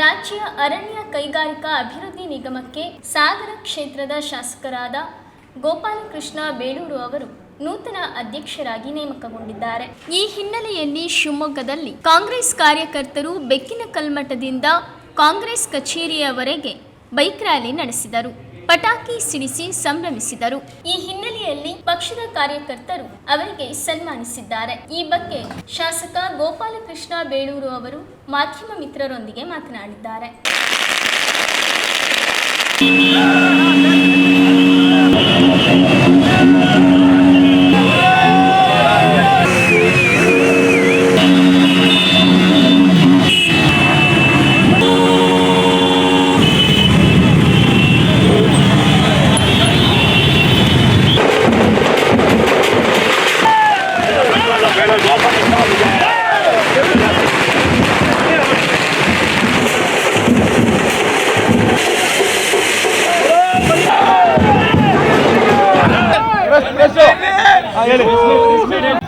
ರಾಜ್ಯ ಅರಣ್ಯ ಕೈಗಾರಿಕಾ ಅಭಿವೃದ್ಧಿ ನಿಗಮಕ್ಕೆ ಸಾಗರ ಕ್ಷೇತ್ರದ ಶಾಸಕರಾದ ಗೋಪಾಲಕೃಷ್ಣ ಬೇಳೂರು ಅವರು ನೂತನ ಅಧ್ಯಕ್ಷರಾಗಿ ನೇಮಕಗೊಂಡಿದ್ದಾರೆ. ಈ ಹಿನ್ನೆಲೆಯಲ್ಲಿ ಶಿವಮೊಗ್ಗದಲ್ಲಿ ಕಾಂಗ್ರೆಸ್ ಕಾರ್ಯಕರ್ತರು ಬೆಕ್ಕಿನ ಕಲ್ಮಠದಿಂದ ಕಾಂಗ್ರೆಸ್ ಕಚೇರಿಯವರೆಗೆ ಬೈಕ್ ರ್ಯಾಲಿ ನಡೆಸಿದರು. ಪಟಾಕಿ ಸಿಡಿಸಿ ಸಂಭ್ರಮಿಸಿದರು. ಈ ಹಿನ್ನೆಲೆಯಲ್ಲಿ ಪಕ್ಷದ ಕಾರ್ಯಕರ್ತರು ಅವರಿಗೆ ಸನ್ಮಾನಿಸಿದ್ದಾರೆ. ಈ ಬಗ್ಗೆ ಶಾಸಕ ಗೋಪಾಲಕೃಷ್ಣ ಬೇಳೂರು ಅವರು ಮಾಧ್ಯಮ ಮಿತ್ರರೊಂದಿಗೆ ಮಾತನಾಡಿದ್ದಾರೆ.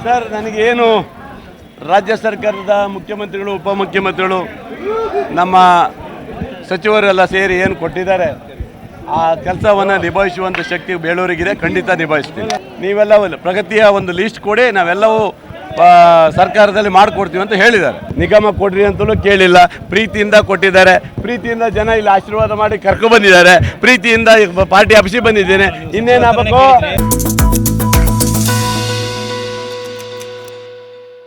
ಸರ್ ನನಗೇನು ರಾಜ್ಯ ಸರ್ಕಾರದ ಮುಖ್ಯಮಂತ್ರಿಗಳು ಉಪಮುಖ್ಯಮಂತ್ರಿಗಳು ನಮ್ಮ ಸಚಿವರೆಲ್ಲ ಸೇರಿ ಏನು ಕೊಟ್ಟಿದ್ದಾರೆ ಆ ಕೆಲಸವನ್ನು ನಿಭಾಯಿಸುವಂಥ ಶಕ್ತಿ ಬೇಳೂರಿಗಿದೆ ಖಂಡಿತ ನಿಭಾಯಿಸ್ತೀವಿ ನೀವೆಲ್ಲ ಪ್ರಗತಿಯ ಒಂದು ಲೀಸ್ಟ್ ಕೊಡಿ ನಾವೆಲ್ಲವೂ ಸರ್ಕಾರದಲ್ಲಿ ಮಾಡಿಕೊಡ್ತೀವಿ ಅಂತ ಹೇಳಿದ್ದಾರೆ. ನಿಗಮ ಕೊಡ್ರಿ ಅಂತಲೂ ಕೇಳಿಲ್ಲ. ಪ್ರೀತಿಯಿಂದ ಕೊಟ್ಟಿದ್ದಾರೆ. ಪ್ರೀತಿಯಿಂದ ಜನ ಇಲ್ಲಿ ಆಶೀರ್ವಾದ ಮಾಡಿ ಕರ್ಕೊಬಂದಿದ್ದಾರೆ ಪ್ರೀತಿಯಿಂದ ಪಾರ್ಟಿ ಆಫೀಸಿಗೆ ಬಂದಿದ್ದೇನೆ. ಇನ್ನೇನಾಗಬೇಕು?